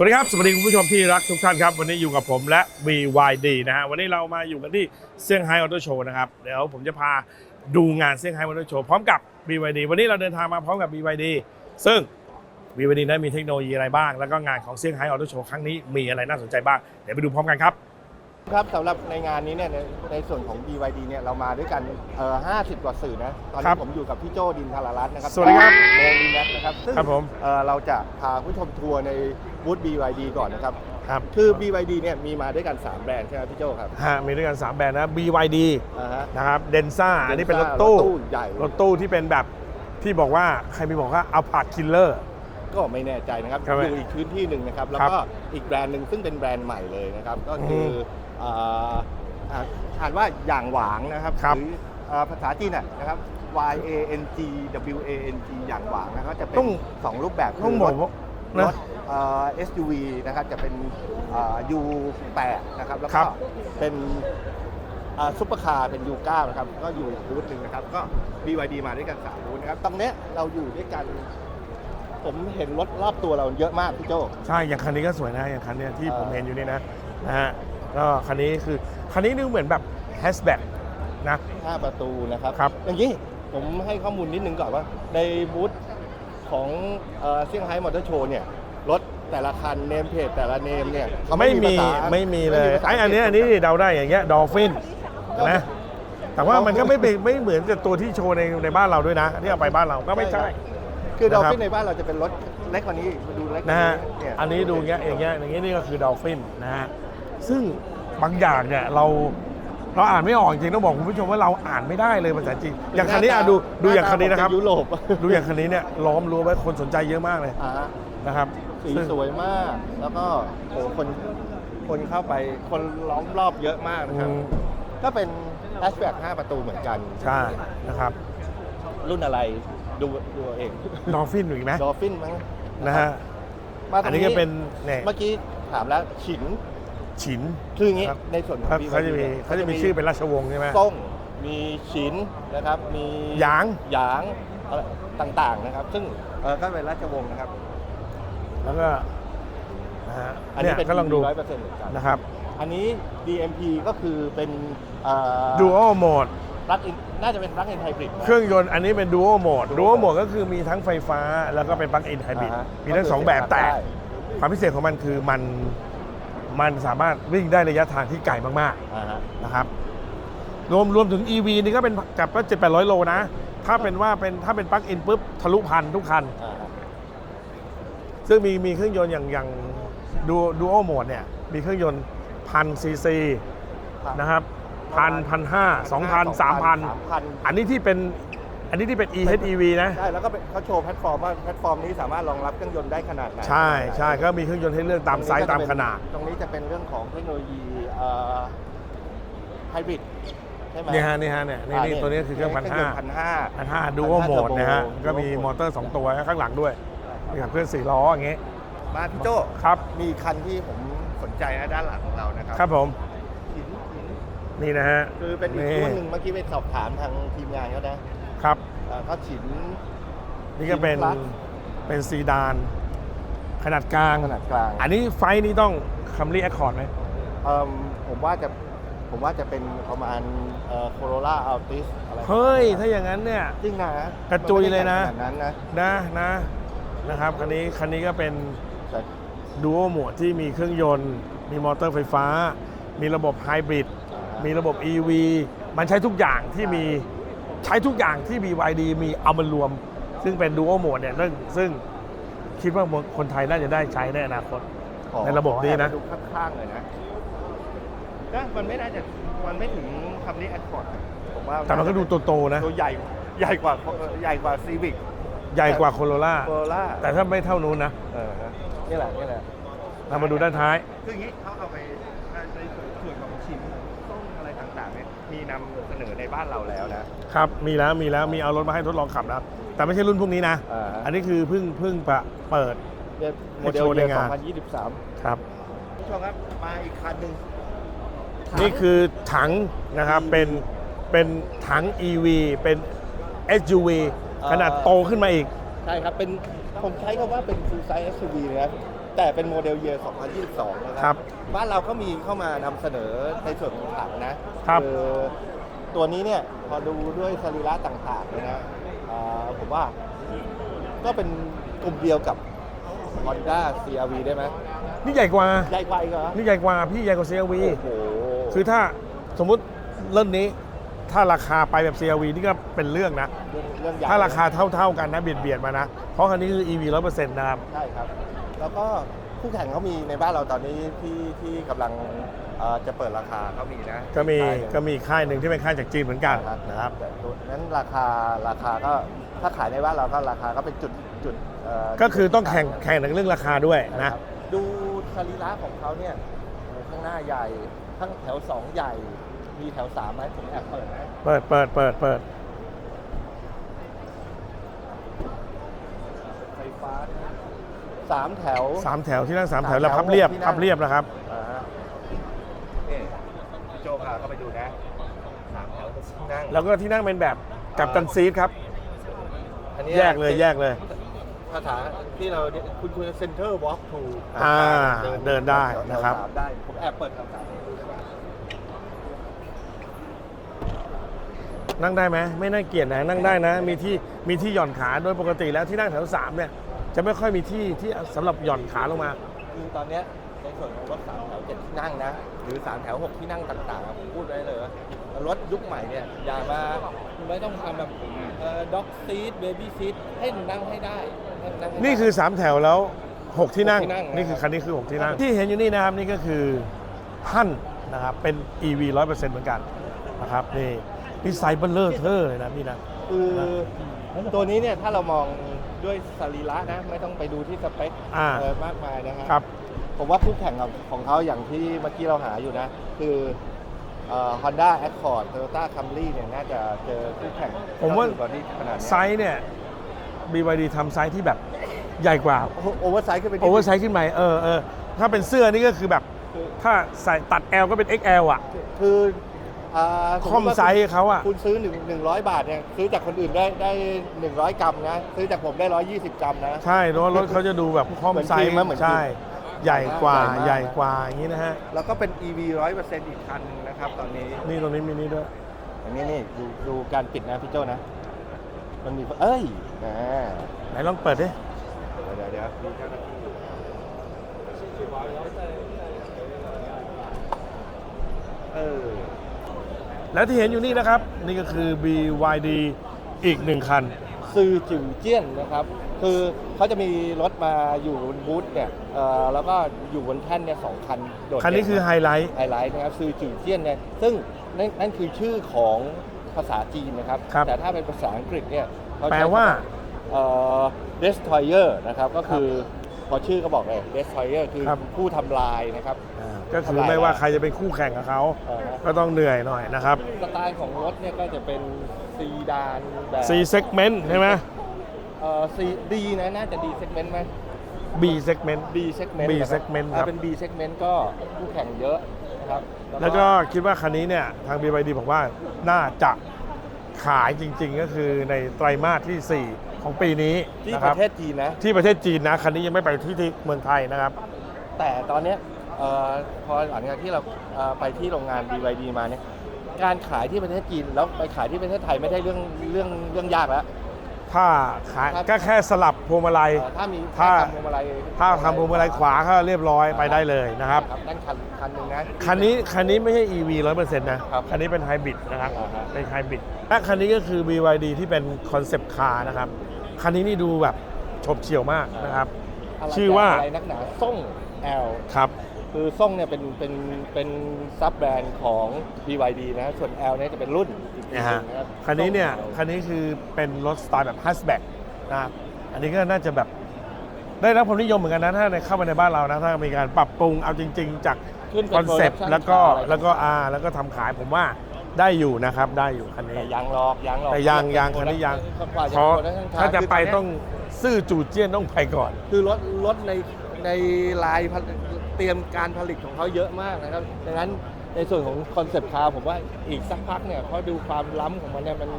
สวัสดีครับ สวัสดีคุณผู้ชมที่รักทุกท่านครับ วันนี้อยู่กับผมและ BYD นะฮะ วันนี้เรามาอยู่กันที่เซี่ยงไฮ้ออโต้โชว์นะครับ เดี๋ยวผมจะพาดูงานเซี่ยงไฮ้ออโต้โชว์พร้อมกับ BYD วันนี้เราเดินทางมาพร้อมกับ BYD ซึ่ง BYD นั้นมีเทคโนโลยีอะไรบ้าง แล้วก็งานของเซี่ยงไฮ้ออโต้โชว์ครั้งนี้มีอะไรน่าสนใจบ้าง เดี๋ยวไปดูพร้อมกันครับ ครับสำหรับในงานนี้เนี่ยในในส่วนของ BYD เนี่ยเรามาด้วยกันเอ่อ50 กว่าสื่อนะตอนครันี้บผมอยู่กับพี่โจดินทารารัตน์นะครับสวัสดีครับโมลีแม็กนะครับซึ่งครับผม เอ่อเราจะพาผู้ชมทัวร์ในบูธ BYD ก่อนนะครับ ครับคือ BYD เนี่ยมีมาด้วยกัน 3 แบรนด์ใช่ไหมพี่โจครับฮะมีด้วยกัน 3 แบรนด์นะ BYD อ่าฮะนะครับเดนซ่าอันนี้เป็นรถตู้ ใหญ่รถตู้ที่เป็นแบบที่บอกว่าใครมีบอกว่าเอาผาดคิลเลอร์ ก็ไม่แน่ใจนะครับครับอยู่อีกพื้นที่หนึ่งนะครับแล้วครับก็อีกแบรนด์หนึ่งซึ่งเป็นแบรนด์ใหม่เลยนะครับก็คืออมเอ่ออ่าอ่านว่าอย่างหวางนะครับครับ หรือเอ่อภาษาจีนน่ะนะครับ Y A N G W A N G อย่างหวางนะครับจะเป็ต้นองสองรูปแบบต้องคืบอกรถ ว่ารนะถเอ่อ SUV นะครับจะเป็นเอ่อ U8 นะครับแล้วครัก็บ เป็นซุปเปอร์คาร์เป็น U9 นะครับก็อยู่อีกบูธหนึ่งนะครับก็ BYD มาด้วยกันสามบูธนะครับตรงเนี้ยเราอยู่ด้วยกัน ผมเห็นรถรอบตัวเราเยอะมากพี่โจ ใช่ อย่างคันนี้ก็สวยนะ อย่างคันเนี้ยที่เออ ผมเห็นอยู่นี่นะนะฮะ ก็คันนี้คือคันนี้ดูเหมือนแบบแฮชแบ็กนะ5ประตูนะครับ ครับ อย่างนี้ผมให้ข้อมูลนิดนึงก่อนว่า ในบูธของเอ่อเซี่ยงไฮ้มอเตอร์โชว์เนี่ย รถแต่ละคันเนมเพจแต่ละเนมเนี่ยเขาไม่มีภาษาไม่มีเลยภาษาไอ้อันนี้อันนี้เดาได้อย่างเงี้ยดอลฟินก็นะแต่ว่ามันก็ไม่เป็นไม่เหมือนกับตัวที่โชว์ในในบ้านเราด้วยนะที่เอาไปบ้านเราก็ไม่ใช่ คือดอลนะครับฟินในบ้านเราจะเป็นรถเล็กกว่านี้ดูเล็กกว่านะฮะ เนี่ย อันนี้ดูเงี้ยอย่างเงี้ยอย่างเงี้ยนี่ก็คือดอลฟินนะฮะ ซึ่งบางอย่างเนี่ยเราเราอ่านไม่ออกจริงต้องบอกคุณผู้ชมว่าเราอ่านไม่ได้เลยภาษาจีนอย่างคันนี้อะดูดูอย่างคันนี้นะครับหาตาผมเป็ยุโรปดูอย่างคันนี้เนี่ยล้อมรั้วไว้คนสนใจเยอะมากเลยอ่านะครับสีซึ่งสวยมากแล้วก็โอ้คนคนเข้าไปคนล้อมรอบเยอะมากนะครับอืมก็เป็นแฮชแบ็ก5ประตูเหมือนกัน ใช่นะครับ รุ่นอะไรดูดูเอาเองดอลฟินอีกไหมดอลฟินมั้งนะฮะมาตรงอันนี้ก็เป็นเนี่ยเมื่อกี้ถามแล้วฉิน ฉินคืออย่างงี้ครับในส่วนของเขา BYD เขาจะมีนี่ยเขาจะมีชื่อเป็นราชวงศ์ใช่ไหมซ่งมีฉินนะครับ มีหยาง หยางอะไรต่างๆนะครับ ซึ่งเออก็เป็นราชวงศ์นะครับ แล้วก็นะฮะอันเนี่นี้ยเป็นก็ลองดูร้อยเปอร์เซ็นต์เหมือนกันนะครับ อันนี้ DMP ก็คือเป็นเอ่อ Dual Mode รักอินน่าจะเป็นรักอินไฮบริดเครื่องยนต์อันนี้เป็น Dual Mode Dual Dual Mode Mode ก็คือมีทั้งไฟฟ้าแล้วก็เป็นปลั๊กอินไฮบริดอ่าฮะมีทั้งสองแบบแต่ความพิเศษของมันคือมัน มันสามารถวิ่งได้ระยะทางที่ไกลมากอ่าฮะๆนะครับรวมรวมถึง EV นี่ก็เป็นกับก็เจ็ดแปดร้อยโลนะ ถ้าเป็นว่าเป็นถ้าเป็นปลั๊กอินปุ๊บทะลุพันทุกคัน อ่าฮะซึ่งมีมีเครื่องยนต์อย่างอย่างดูดูโอโหมดเนี่ยมีเครื่องยนต์พันซีซีนะครับพันพันห้าสองพันสามพันสามพันอันนี้ที่เป็น อันนี้ที่เป็น EHEV นะ ใช่แล้วก็เป็นเขาโชว์แพลตฟอร์มว่าแพลตฟอร์มนี้สามารถรองรับเครื่องยนต์ได้ขนาดไหนใช่ใช่ก็มีเครื่องยนต์ให้เลือกตามไซส์ตามขนาด ตรงนี้จะเป็นเรื่องของเทคโนโลยีไฮบริดใช่ไหมนี่ฮะนี่ฮะเนี่ยนี่อ่านี่ตัวนี้คือเครื่องพันห้าพันห้าพันห้าดูโอโหมดนะฮะก็มีมอเตอร์ 2 ตัวข้างหลังด้วยนี่ครับเครื่องสี่ล้ออย่างเงี้ยมาพี่โจครับมีคันที่ผมสนใจนะด้านหลังของเรานะครัครับผมหินหินนี่นะฮะคือเป็นอีกรุ่นหนึ่งเมื่อกี้ไปสอบถามทางทีมงานเขานะ ครับเอ่อเขาฉิน นี่ก็เป็น Plus เป็นซีดาน ขนาดกลาง ขนาดกลางอันนี้ไฟท์นี้ต้องคัมรี่แอคคอร์ดไหมเอิ่มผมว่าจะผมว่าจะเป็นประมาณโคโรล่าอัลติสอะไรเฮ้ย ถ้าอย่างนั้นเนี่ย จริงนะกระจุยเลยนะ มัไม่ได้ขนาดนั้นนะนะนะนะครับคันนี้คันนี้ก็เป็น แต่ดูโอโหมดที่มีเครื่องยนต์ มีมอเตอร์ไฟฟ้า มีระบบไฮบริด อ่าฮะมีระบบ EV มันใช้ทุกอย่างที่มี ใช้ทุกอย่างที่ BYD มีเอามารวม ซึ่งเป็นดูโอโหมดเนี่ยซึ่งซึ่งคิดว่าคนไทยน่าจะได้ใช้ในอนาคต ขอในระบบนี้นะ ขอแอบดูข้างๆเลยนะก็มันไม่น่าจะมันไม่ถึงคำนี้แอดฟอร์ดผมว่าแต่มันก็ดูโตๆนะ ตัวใหญ่ใหญ่กว่าใหญ่กว่าซีวิกใหญ่กว่าโคโรล่า โคโรล่าแต่ถ้าไม่เท่านู้นนะ เออฮะนี่แหละนี่แหละเรามาดูด้านท้าย คืออย่างนี้เขาเอาไปในส่วนของชิ้นต้นอะไรต่างๆเนี่ยมี นำเสนอในบ้านเราแล้วนะ ครับ มีแล้วมีแล้วมีเอารถมาให้ทดลองขับแล้ว แต่ไม่ใช่รุ่นพวกนี้นะ อ่าฮะ อันนี้คือเพิ่งเพิ่งประเปิด เนี่ยโมเดให้ลโชว์ในเยียร์งาน2023ครับ ผู้ชมครับมาอีกคันหนึ่งนี่คือถังนะครับเป็นเป็นถัง EV เป็น SUV ขนาดโตขึ้นมาอีก ใช่ครับ เป็นผมใช้คำว่าเป็น full size SUV นะครับแต่เป็นโมเดลเยียร์2022 นะคครัรับ บ้านเราก็มีเข้ามานำเสนอในส่วนของถังนะครับอ ตัวนี้เนี่ยพอดูด้วยสรีระต่างๆเนี่ยนะอ่าผมว่าก็เป็นกลุ่มเดียวกับ Honda CRV ได้ไหมนี่ใหญ่กว่า ใหญ่กว่าอีกเหรอนี่ใหญ่กว่าพี่ใหญ่กว่า CRV โอ้โหคือถ้าสมมุติเรื่องนี้ถ้าราคาไปแบบ CRV นี่ก็เป็นเรื่องนะ เรื่องเรื่องใหญ่ถ้าราคาเท่าๆกันนะเบียดเบียดมานะ เพราะคันนี้คือ EV 100%นะครับ ใช่ครับ แล้วก็คู่แข่งเขามีในบ้านเราตอนนี้ที่ที่กำลัง เอ่อจะเปิดราคาเขามีนะก็มีค่ายหนึ่งก็มีค่ายหนึ่งที่เป็นค่ายจากจีนเหมือนกันนะครับ แต่ตัวนั้นราคาราคาก็ถ้าขายในบ้านเราก็ราคาก็เป็นจุดจุดเก็คือต้องแข่งแข่งในเรื่องราคาด้วยนะนะครับดูสรีระของเขาเนี่ยโอ้โหข้างหน้าใหญ่ข้างแถวสองใหญ่ มีแถวสามไหมผมแอบเปิดนะเปิดเปิดเปิดเปิดไฟฟ้าสามแถว สามแถวที่นั่งสามแถวสามแล้วแถวพับเรียบหกที่นั่งพับเรียบนะครับอ่าฮะนี่ พี่โจพาเข้าไปดูนะสามแถวที่นั่งแล้วก็ที่นั่งเป็นแบบกับตันซีทครับ อันนี้แยกเลยแยกเลยภาษาที่เราเนี่ยคุณคุณเซ็นเตอร์วอล์กทูอ่าเดินได้นะครับได้ผมแอบเปิดคำสั่งนั่งได้ไหมไม่น่าเกลียดนะนั่งได้นะ มีที่มีที่หย่อนขาโดยปกติแล้วที่นั่งแถวสามเนี่ยจะไม่ค่อยมีที่ที่สำหรับหย่อนขาลงมาคือตอนเนี้ยในส่วนของรถสามแถวเจ็ดที่นั่งนะ หรือสามแถวหกที่นั่งต่างๆอะผมพูดไว้เลยว่ารถยุคใหม่เนี่ยอย่ามาไม่ต้องทำแบบด็อกซีทเบบี้ซีทให้นั่งให้ได้ให้งให้ได้ นี่คือ 3 แถวแล้ว 6 ที่นั่ง หกที่นั่งนะครับนี่คือคันนี้คือ 6 ที่นั่ง ที่เห็นอยู่นี่นะครับ นี่ก็คือฮั่นนะครับ เป็น EV 100%เหมือนกันนะครับ นี่นี่ไซส์เบลเลอร์เทอร์เลยนะพี่นะ คือตัวนี้เนี่ยถ้าเรามองด้วยสรีระนะ ไม่ต้องไปดูที่สเปคอ่า เออมากมายนะฮะครับ ผมว่าคู่แข่งของของเขาอย่างที่เมื่อกี้เราหาอยู่นะ คือเอ่อ Honda Accord Toyota Camry เนี่ยน่าจะเจอคู่แข่งผมว่าที่ที่ขนาดเนี้ยไซส์เนี่ย BYD ทำไซส์ที่แบบใหญ่กว่า โอเวอร์ไซส์ขึ้นไปนิดโอเวอร์ไซส์ขึ้นไปเออเออถ้าเป็นเสื้อนี่ก็คือแบบคือถ้าใส่ตัด L ก็เป็น XL อะ คืออ่าคอมไซส์เขาอะ คุณซื้อหนึ่งหนึ่งร้อยบาทเนี่ยซื้อจากคนอื่นได้ได้หนึ่งร้อยกรัมนะ ซื้อจากผมได้ร้อยยี่สิบกรัมนะ ใช่เพราะว่ารถเขาจะดูแบบคอมไซส์เหมือนครีมนะเหมือนครีมใช่ ใหญ่กว่าใหญ่มากใหญ่กว่าอย่างนี้นะฮะ แล้วก็เป็น EV ร้อยเปอร์เซ็นต์อีกคันหนึงนะครับตอนนี้ นี่ตรงนี้มีนี่ด้วย อันนี้นี่ดูดูการปิดนะพี่โจนะ มันมีเอ้ยอ่าไหนลองเปิดดิ เดี๋ยวเดี๋ยวมีเจ้าหน้าที่อยู่เออแล้วที่เห็นอยู่นี่นะครับ นี่ก็คือ BYD อีกหนึ่งคัน ซือจิ๋วเจี้ยนนะครับ คือเขาจะมีรถมาอยู่บนบูธเนี่ยเอ่อแล้วก็อยู่บนแท่นเนี่ยสองคันโดดคันนี้เด่คือไฮไลท์ ไฮไลท์นะครับซือจิ๋วเจี้ยนเนี่ยซึ่งนั่นนั่นคือชื่อของภาษาจีนนะครับ ครับ แต่ถ้าเป็นภาษาอังกฤษเนี่ยเขแปลใช้คำว่า เอ่อ destroyer นะครับก็คือพอชื่อก็บอกเลย destroyer คือครับ ผู้ทำลายนะครับก็คือไม่ว่าใครจะเป็นคู่แข่งกับเขา เอ่อก็ต้องเหนื่อยหน่อยนะครับ สไตล์ของรถเนี่ยก็จะเป็น ซีดานแบบ C segment ใช่ไหมเอ่อซีดีนะน่าจะดีเซกเมนต์ไหม B segment B segment B นะครับ segment ครับถ้าเป็น B segment ก็คู่แข่งเยอะนะครับแล้วก็คิดว่าคันนี้เนี่ย ทาง BYD บอกว่าน่าจะขายจริงๆ ก็คือในไตรมาสที่ 4 ของปีนี้ที่นะปครับ ระเทศจีนนะ ที่ประเทศจีนนะ คันนี้ยังไม่ไปที่ที่เมืองไทยนะครับ แต่ตอนเนี้ยเอ่อพอหลังจากที่เราเอ่อไปที่โรงงาน BYD มาเนี่ย การขายที่ประเทศจีนแล้วไปขายที่ประเทศไทยไม่ได้เรื่องเรื่องเรื่องยากแล้ว ถ้าขายก็แค่สลับพวงมาลัย เอ่อถ้ามีถ้า ทำพวงมาลัยถ้าทำพวงมาลัยขวาก็เรียบร้อยไปได้เลยนะครับ นั่นคันคันหนึ่งนะ คันนี้คันนี้ไม่ใช่ EV 100%นะ ครับคันนี้เป็นไฮบริดนะครับ อ่าฮะ เป็นไฮบริดและคันนี้ก็คือ BYD ที่เป็นคอนเซปต์คาร์นะครับ คันนี้นี่ดูแบบฉบเฉี่ยวมากนะครับะไรชื่อว่าอะไรนักหนาส่ง L ครับ คือส่งเนี่ยเป็นเป็นเป็นซับแบรนด์ของ BYD นะส่วน L เนี่ยจะเป็นรุ่นอีกทีนะหฮะงนะครับคันนี้เนี่ยส่ง L คันนี้คือเป็นรถสไตล์แบบฮัสแบ็กนะครับอันนี้ก็น่าจะแบบได้รับความนิยมเหมือนกันนะถ้าในเข้ามาในบ้านเรานะถ้ามีการปรับปรุงเอาจริง ๆ จากขึ้นเป็คอนเซปต์ production แล้วก็ car อะไรแล้วก็อาแล้วก็ทำขายผมว่าได้อยู่นะครับได้อยู่คันนี้ แต่ยังหรอกยังหรอกแต่ยังยังคันนี้ยังกว่าจะเพราะเป็น production car ถ้าจะไปคือต้องซื่อจู่เจี้ยนต้องไปก่อน คือรถรถในในลายผลิต เตรียมการผลิตของเขาเยอะมากนะครับ ดังนั้นในส่วนของคอนเซปต์คาร์ผมว่าอีกสักพักเนี่ยเพราะดูความล้ำของมันเนี่ยมัน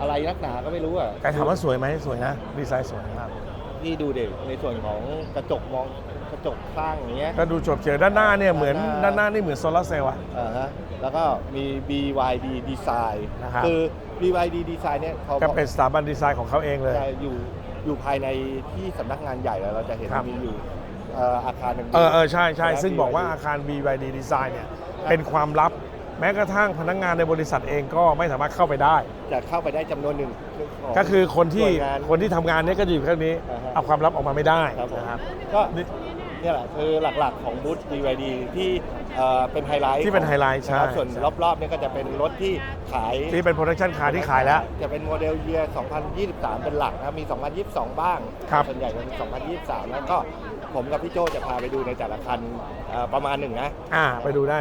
อะไรนักหนาก็ไม่รู้อะแต่ถามว่าสวยไหมสวยนะดีไซน์สวยมากนี่ดูเด็ในส่วนของกระจกมองกระจกข้างอย่างเงี้ย ก็ดูจบเฉียวด้านหน้าเนี่ยเหมือนด้าด้านนหหน้าน้านี่เหมือนโซลาร์เซลล์อะ อ่าฮะแล้วก็มี BYD Design นะครับ คือ BYD Design เนี่ยเขาก็เป็นสถาบันดีไซน์ของเขาเองเลย จะอยู่อยู่ภายในที่สำนักงานใหญ่แล้วเราจะเห็นครับ มีอยู่ เอ่ออาคารหนึ่ง เออเออใช่ใช่นะครับซึ่งบอกว่า BYD อาคาร BYD Design เนี่ยเป็นความลับ แม้กระทั่งพนักงานในบริษัทเองก็ไม่สามารถเข้าไปได้ จะเข้าไปได้จำนวนหนึ่งของก็คือคนที่หน่วยงาน คนที่ทำงานเนี้ก็จะอยู่แค่นี้ อ่าฮะ เอาความลับออกมาไม่ได้ครับผมนะครับ ก็นี่ เนี่ยแหละคือหลักๆของบูธ BYD ที่เอ่อเป็นไฮไลท์ที่เป็นไฮไลท์ใช่นะครับส่วนใช่รอบๆเนี่ยก็จะเป็นรถที่ขาย ที่เป็นโปรดักชันคาร์ที่ขายแล้ว จะเป็นโมเดลเยียร์ 2023 เป็นหลักนะครับ มี 2022 บ้าง ครับ ส่วนใหญ่จะเป็น 2023 แล้วก็ ผมกับพี่โจจะพาไปดูในแต่ละคันเอ่อประมาณหนึ่งนะ อ่า ไปดูได้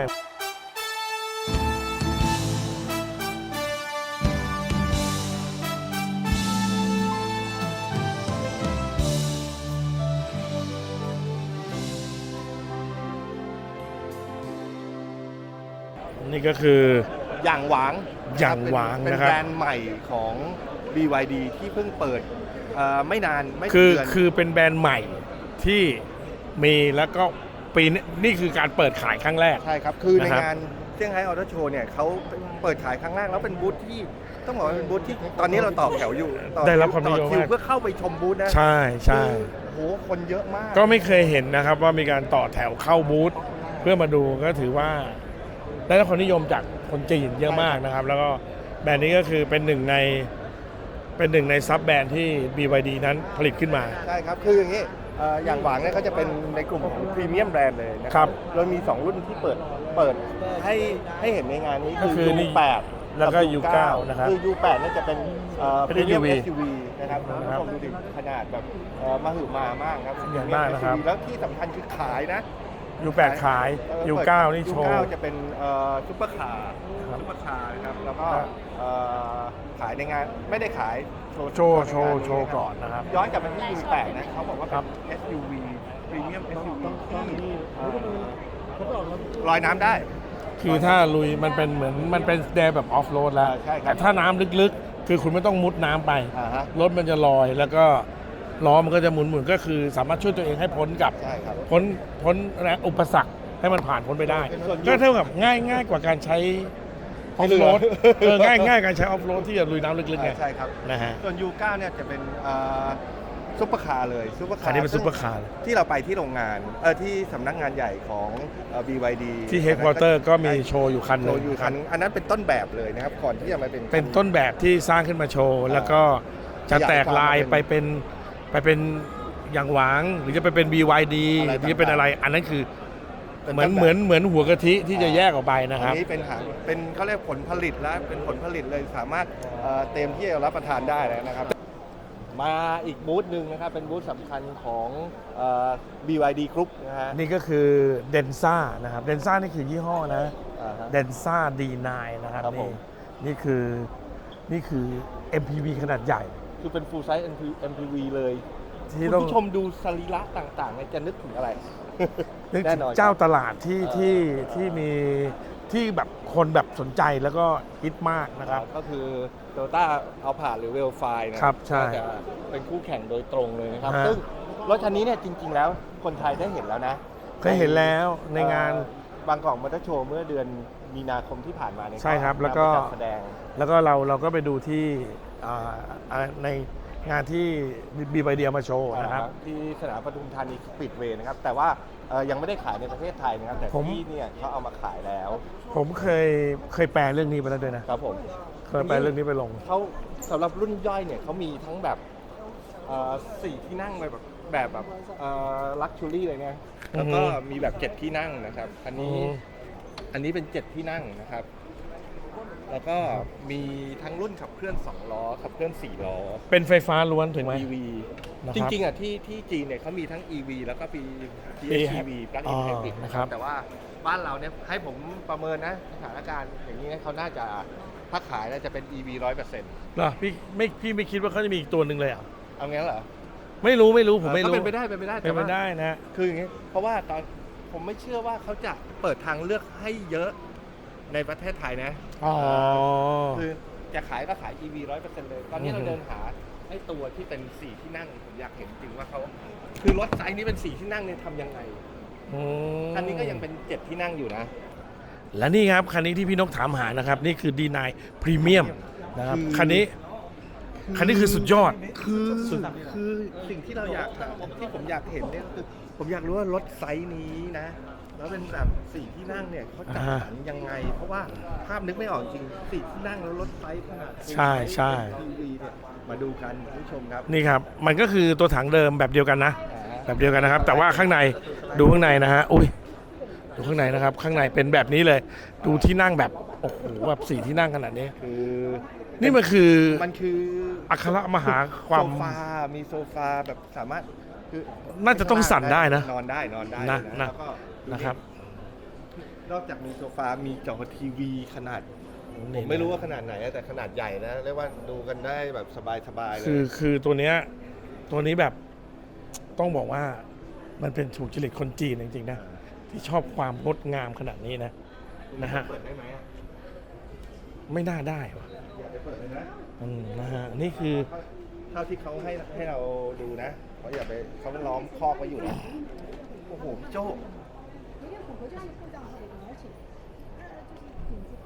นี่ก็คือ อย่างหวางอย่างหวางเป็นนะครับแบรนด์ใหม่ของ BYD ที่เพิ่งเปิดเอ่อไม่นานไม่คือเดือน คือเป็นแบรนด์ใหม่ ที่มีแล้วก็ปีนี้นี่คือการเปิดขายครั้งแรก ใช่ครับ คือในนะครับงานเซี่ยงไฮ้ออโต้โชว์เนี่ยเขาเปิดขายครั้งแรกแล้วเป็นบูธที่ต้องบอกว่าเป็นบูธที่ตอนนี้เราต่อแถวอยู่ต่อได้รับความนิยมต่อคิวมาก เพื่อเข้าไปชมบูธนะใช่ใช่คือโอ้โหคนเยอะมาก ก็ไม่เคยเห็นนะครับว่ามีการต่อแถวเข้าบูธเพื่อมาดูก็ถือว่าได้รับความนิยมจากคนจีนเยอะมากนะครับ แล้วก็แบรนด์นี้ก็คือเป็นหนึ่งในเป็นหนึ่งในซับแบรนด์ที่ BYD นั้นผลิตขึ้นมา ใช่ครับ คืออย่างนี้ เอ่ออย่างหวางเนี่ยเขาจะเป็นในกลุ่มของพรีเมียมแบรนด์เลยนะคครัรับเรามี 2 รุ่นที่เปิดเปิดให้ให้เห็นในงานนี้ก็คือนี่ U8 แล้วก็บ U9 นะครับ คือ U8 เนี่ยจะเป็นพเป็นรีเมียม SUV SUV นะครับคุณผู้นะครับชมดูดิขนาดแบบเอ่อมหึมามากครับ ใหญ่มากนะครับแล้วที่สำคัญคือขายนะ U8 ขาย เอ่อ U9 นี่โชว์ U9 จะเป็นซุปเปอร์คาร์ครับซุปเปอร์คาร์นะครับแล้วก็ครับ เอ่อขายในงานไม่ได้ขายโชว์โชว์โชว์โชว์ก่อนนะครับ ย้อนกลับมาที่ U8 นะเขาบอกว่าครัเป็นบ SUV พรีเมียม SUV ที่เอ่อลอยน้ำได้ คือถ้าลุยมันเป็นเหมือนมันเป็นแดแบบออฟโรดแล้ว อ่าใช่ครับแต่ถ้าน้ำลึกๆ คือคุณไม่ต้องมุดน้ำไป อ่าฮะ รถมันจะลอยแล้วก็ล้อมันก็จะหมุนหมุนๆก็คือสามารถช่วยตัวเองให้พ้นกับ ใช่ครับ พ้นพ้นแรงอุปสรรคให้มันผ่านพ้นไปได้เป็นส่วน ก็เท่ากับง่ายง่ายกว่าการใช้ ออฟโรดเรือเออง่ายง่ายการใช้ออฟโรดที่จะลุยน้ำลึกๆไงใช่ครับนะฮะส่วน U9 เนี่ยจะเป็นเอ่อซุปเปอร์คาร์เลยซุปเปอร์คาคันร์นี้เป็นซุปเปอร์ซึ่งคาร์ที่เราไปที่โรงงานเออที่สำนักงานใหญ่ของเอ่อ BYD ที่เฮด w อเตอร์ก็มีโชว์อยู่คันหโชนึ่งว์อยู่คัน อันนั้นเป็นต้นแบบเลยนะครับก่อนที่จะมาเป็นเป็นต้นแบบที่สร้างขึ้นมาโชว์แล้วก็จะแตกลายไปเป็นไปเป็นอย่างหวางหรือจะไปเป็น BYD อะไรหรือจะเป็นอะไร อันนั้นคือ เป็นเหมือนต้นแบบเหมือนเหมือนหัวกะทิที่จะแยกออกไปนะครับอันนี้เป็นหางเป็นเขาเรียกผลผลิตแล้วเป็นผลผลิตเลยสามารถเอ่อเต็มที่จะรับประทานได้แล้วนะครับ มาอีกบูธหนึ่งนะครับ เป็นบูธสำคัญของเอ่อ BYD Group นะฮะนี่ก็คือเดนซ่านะครับเดนซ่านี่คือยี่ห้อนะอ่าฮะเดนซ่า D9 นะครับครับผนี่มนี่คือนี่คือ MPV ขนาดใหญ่ คือเป็น full size MPV เลย ที่คุณต้องผู้ชมดูสรีระต่างๆเนี่ยจะนึกถึงอะไรนึก แน่ถึงนอนครับ เจ้าตลาดที่เอ่อที่ที่มีที่แบบคนแบบสนใจแล้วก็ฮิตมากนะครับ ก็คือโตต้าเอาผ่านหรือเวลไฟนะครับใช่ก็จะเป็นคู่แข่งโดยตรงเลยนะครับ ฮะ ซึ่งรถคันนี้เนี่ยจริง ๆ แล้วคนไทยได้เห็นแล้วนะเคยเห็นแล้วในงาน เอ่อบางกอกมอเตอร์โชว์เมื่อเดือนมีนาคมที่ผ่านมาเนี่ยใช่ครับแล้วก็ งานจัดแสดง แล้วก็เราเราก็ไปดูที่อ่าอ่าในงานที่บีบไอเดียมาโชว์นะครับ ที่สนามปทุมธานีสปีดเวย์นะครับ แต่ว่า เอ่อยังไม่ได้ขายในประเทศไทยนะครับ แต่ผม ที่เนี่ยเขาเอามาขายแล้วผมเคยเคยแปลเรื่องนี้ไปแล้วด้วยนะครับผม เคยแปลเรื่องนี้ไปลง เขาสำหรับรุ่นย่อยเนี่ยเขามีทั้งแบบเอ่อสี่ที่นั่งไปแบบแบบแบบลักชูรี่เลยนะแล้วก็อือฮึ มีแบบเจ็ดที่นั่งนะครับ อันนี้อืมอันนี้เป็นเจ็ดที่นั่งนะครับ แล้วก็มีทั้งรุ่นขับเคลื่อนสองล้อ ขับเคลื่อนสี่ล้อ เป็นไฟฟ้าล้วนถูกไหม EV นะครับจริงๆอะที่ที่จีนเนี่ยเขามีทั้ง EV แล้วก็มี PHEV plug อ๋ in อ hybrid นะนะคครัรับบแต่ว่าบ้านเราเนี่ยให้ผมประเมินนะสถานการณ์อย่างนี้นะเขาน่าจะถ้าขายน่าจะเป็น EV ร้อยเปอร์เซ็นต์เหรอพี่ไม่พี่ไม่คิดว่าเขาจะมีอีกตัวหนึ่งเลยเหรอะเอางั้นเหรอไม่รู้ไม่รู้ผมไม่ก็รู้เป็นไปได้เป็นไปได้เป็นไปแต่ว่า ได้นะ คืออย่างนี้เพราะว่าตอนผมไม่เชื่อว่าเขาจะเปิดทางเลือกให้เยอะ ในประเทศไทยนะอ๋อ คือจะขายก็ขาย EV ร้อยเปอร์เซ็นต์เลย ตอนนี้อือฮึเราเดินหาไอ้ตัวที่เป็นสี่ที่นั่งผมอยากเห็นจริงว่าเขาคือรถไซส์นี้เป็นสี่ที่นั่งเนี่ยทำยังไงม คันนี้ก็ยังเป็นเจ็ดที่นั่งอยู่นะ และนี่ครับ คันนี้ที่พี่นกถามหานะครับ นี่คือ D9 Premium นะครับ คือ คันนี้ คันนี้คือสุดยอด คือคือสิ่งที่เราอยากที่ผมอยากเห็นเนี่ยคือผมอยากรู้ว่ารถไซส์นี้นะ แล้วเป็นแบบสี่ที่นั่งเนี่ยเขาจัดสรรยังไง เพราะว่าภาพนึกไม่ออกจริงสี่ที่นั่งแล้วรถไซส์ขนาดใช่ใช่ ทีวีเนี่ยมาดูกันคุณผู้ชมครับนี่ครับ มันก็คือตัวถังเดิมแบบเดียวกันนะ แบบเดียวกันนะครับ แต่ว่าข้างในดูข้างในนะฮะอุ้ยดูข้างในนะครับ ข้างในเป็นแบบนี้เลย ดูที่นั่งแบบโอ้โหแบบสี่ที่นั่งขนาดนี้ คือนี่มันคือมันคืออัครมหาความโซฟา มีโซฟาแบบสามารถคือน่าจะต้องสั่นได้นะนอนได้นอนได้นะเลยนะแล้วก็ดู นะครับ นอกจากมีโซฟา มีจอทีวีขนาด ผมไม่รู้ว่าขนาดไหนแต่ขนาดใหญ่นะเรียกว่าดูกันได้แบบสบายๆเลยคือคือตัวเนี้ยตัวนี้แบบต้องบอกว่ามันเป็นถูกจริตคนจีนจริงๆนะ ที่ชอบความงดงามขนาดนี้นะ นะฮะ เปิดได้ไหมอะไม่น่าได้วะอยากไปเปิดเลยนะ อืมนะฮะนี่คือเท่าที่เขาให้ให้เราดูนะเขาอย่าไปเขาล้อมคอกไว้อยู่นะโอ้โหพี่โจ้ 因为虎头就是故障后的而且二就是顶级后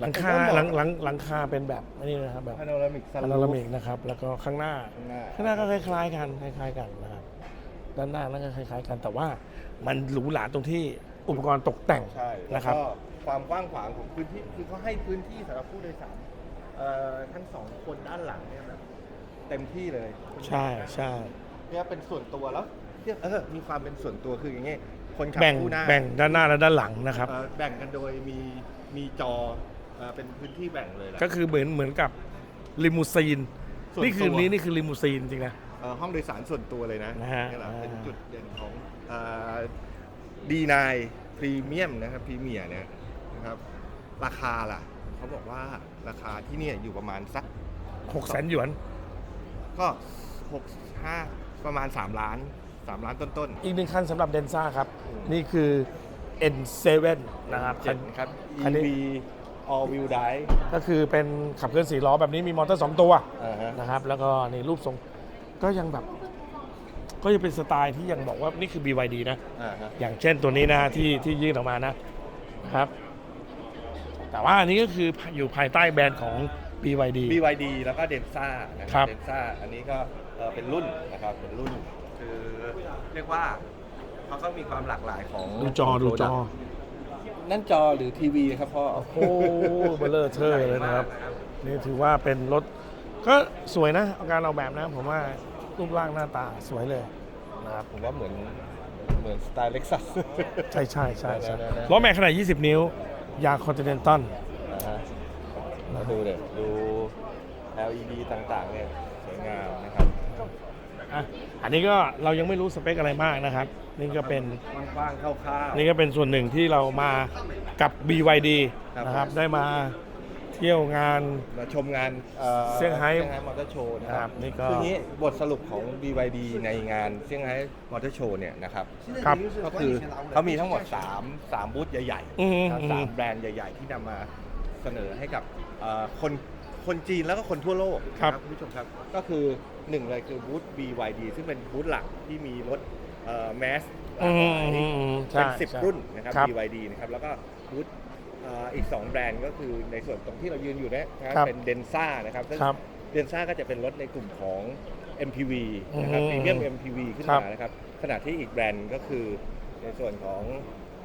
หลังคาหลังหลังหลังคาเป็นแบบนี้นะครับแบบ พาโนรามิก พาโนรามิกนะครับ แล้วก็ข้างหน้า ข้างหน้า ข้างหน้าก็คล้ายๆกันคล้ายๆกันนะครับด้านหน้านั่นก็คล้ายๆกัน แต่ว่ามันหรูหราตรงที่อุปกรณ์ตกแต่ง ใช่แล้ว นะครับ ก็ความกว้างขวางของพื้นที่คือเขาให้พื้นที่สำหรับผู้โดยสารเอ่อทั้งสองคนด้านหลังเนี่ยแบบเต็มที่เลย ใช่ใช่ เนี่ยเป็นส่วนตัวแล้วเนี่ยเออมีความเป็นส่วนตัวคืออย่างเงี้ย คนขับแบ่งคู่หน้าแบ่งด้านหน้าและด้านหลังนะครับ เอ่อแบ่งกันโดยมีมีจอเอ่อเป็นพื้นที่แบ่งเลยแหละก็คือเหมือนเหมือนกับลิมูซีนส่วนนี่คือตัว นี่นี่คือลิมูซีนจริงนะ เอ่อห้องโดยสารส่วนตัวเลยนะนะฮะนี่แหละอ่า เป็นจุดเด่นของดีนายพรีเมียมนะครับพรีเมียเนี่ยนะครับราคาล่ะ เขาบอกว่าราคาที่เนี่ยอยู่ประมาณสักหกแสนหยวนก็หกห้าประมาณ 3 ล้าน 3 ล้านต้น อีกหนึ่งคันสำหรับเดนซ่าครับอืมนี่คือ N7 ๆนะครับเจ็ดครับ คันนี้ EV all wheel drive ก็คือเป็นขับเคลื่อนสี่ล้อแบบนี้มีมอเตอร์สองตัวอ่าฮะนะครับ แล้วก็นี่รูปทรงก็ยังแบบ ก็ยังเป็นสไตล์ที่ยังบอกว่านี่คือ BYD นะ อ่าฮะอย่างเช่นตัวนี้นะที่ที่ยื่นออกมานะนะครับ แต่ว่าอันนี้ก็คืออยู่ภายใต้แบรนด์ของ BYD BYD แล้วก็เดนซ่านะคครัรับ บเดนซ่าอันนี้ก็เอ่อเป็นรุ่นนะครับเป็นรุ่น คือเรียกว่าเขาก็มีความหลากหลายของดูจอดูจอ นั่นจอหรือทีวีครับพ่อ โอ้เบลเลอร์เทอร์เลยนะครับ นี่ถือว่าเป็นรถ ก็สวยนะเอาการออกแบบนะผมว่ารูปร่างหน้าตาสวยเลยนะครับผมว่าเหมือนเหมือนสไตล์เล็กซัส ใช่ใช่ใช่ใช่ได้ๆๆ ล้อแม็กขนาด 20 นิ้ว ยางคอนติเนนตัลนะฮะแล้วดูเด็ดู LED ต่างๆเนี่ยสวยงามนะครับ อะอันนี้ก็เรายังไม่รู้สเปคอะไรมากนะครับ นี่ก็เป็นกว้างๆคร่าวๆนี่ก็เป็นส่วนหนึ่งที่เรามากับ BYD ครับ นะครับได้มาเที่ยวงานมาชมงานเอ่อเซี่ยงไฮ้มอเตอร์โชว์นะคครัรับบนี่ก็ คืออย่างนี้บทสรุปของ BYD ในงานเซี่ยงไฮ้มอเตอร์โชว์เนี่ยนะครับ ครับ ก็คือเขามีทั้งหมด 3 3บูธใหญ่อืมๆนะสามแบรนด์ใหญ่ ๆ ที่นำมาเสนอให้กับเอ่อคนคนจีนแล้วก็คนทั่วโลกครับนะคุณผู้ชมครับ ก็คือ หนึ่งเลยคือบูธ BYD ซึ่งเป็นบูธหลักที่มีรถแมสหลากหลายอืมอืมใช่เป็นสิบใช่รุ่นนะครับครับ BYD นะครับแล้วก็บูธเอ่ออีก 2 แบรนด์ก็คือในส่วนตรงที่เรายืนอยู่เนี่ยนะครับครับเป็นเดนซ่านะครับซึ่งครับเดนซ่าก็จะเป็นรถในกลุ่มของ MPV นะครับอืมพรีเมียม MPV ขึ้นครับมานะครับขณะที่อีกแบรนด์ก็คือในส่วนของ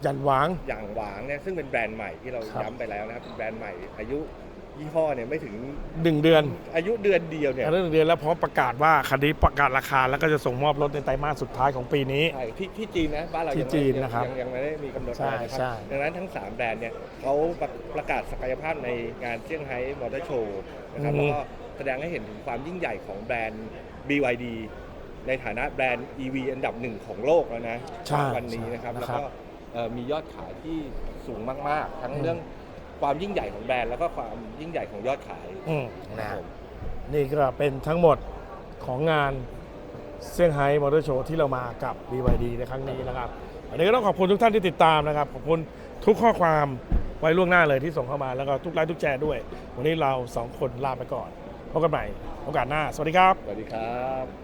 ยันหวางอย่างหวางเนี่ยซึ่งเป็นแบรนด์ใหม่ที่เราครับย้ำไปแล้วนะครับเป็นแบรนด์ใหม่อายุ ยี่ห้อเนี่ยไม่ถึงหนึ่งเดือนอายุเดือนเดียวเนี่ยเรื่องเดือนแล้วพร้อมประกาศว่าคันนี้ประกาศราคาแล้วก็จะส่งมอบรถในไตรมาสสุดท้ายของปีนี้ใช่ที่ที่จีนนะบ้านเราที่ยังจีไม่นนะครับยังยังไม่ได้มีกำหนดใช่อะไรนะคใช่รับดังนั้นทั้ง 3 แบรนด์เนี่ยเขาประประกาศศักยภาพในงานเซี่ยงไฮ้มอเตอร์โชว์นะครับแล้วก็แสดงให้เห็นถึงความยิ่งใหญ่ของแบรนด์ BYD ในฐานะแบรนด์ EV อันดับหนึ่งของโลกแล้วนะใช่วันนี้นะครับใช่แล้วนะครับก็เอ่อมียอดขายที่สูงมาก ๆ ทั้งอืมเรื่อง ความยิ่งใหญ่ของแบรนด์แล้วก็ความยิ่งใหญ่ของยอดขายอืมคนะรับผมนี่ก็เป็นทั้งหมดของงานเซี่ยงไฮ้มอเตอร์โชว์ที่เรามากับ BYD ในครั้งนี้นะครับวันนี้ก็ต้องขอบคุณทุกท่านที่ติดตามนะครับ ขอบคุณทุกข้อความไว้ล่วงหน้าเลยที่ส่งเข้ามาแล้วก็ทุกไลค์ทุกแชร์ด้วย วันนี้เราสองคนลาไปก่อนพบกันใหม่โอกาสหน้า สวัสดีครับ สวัสดีครับ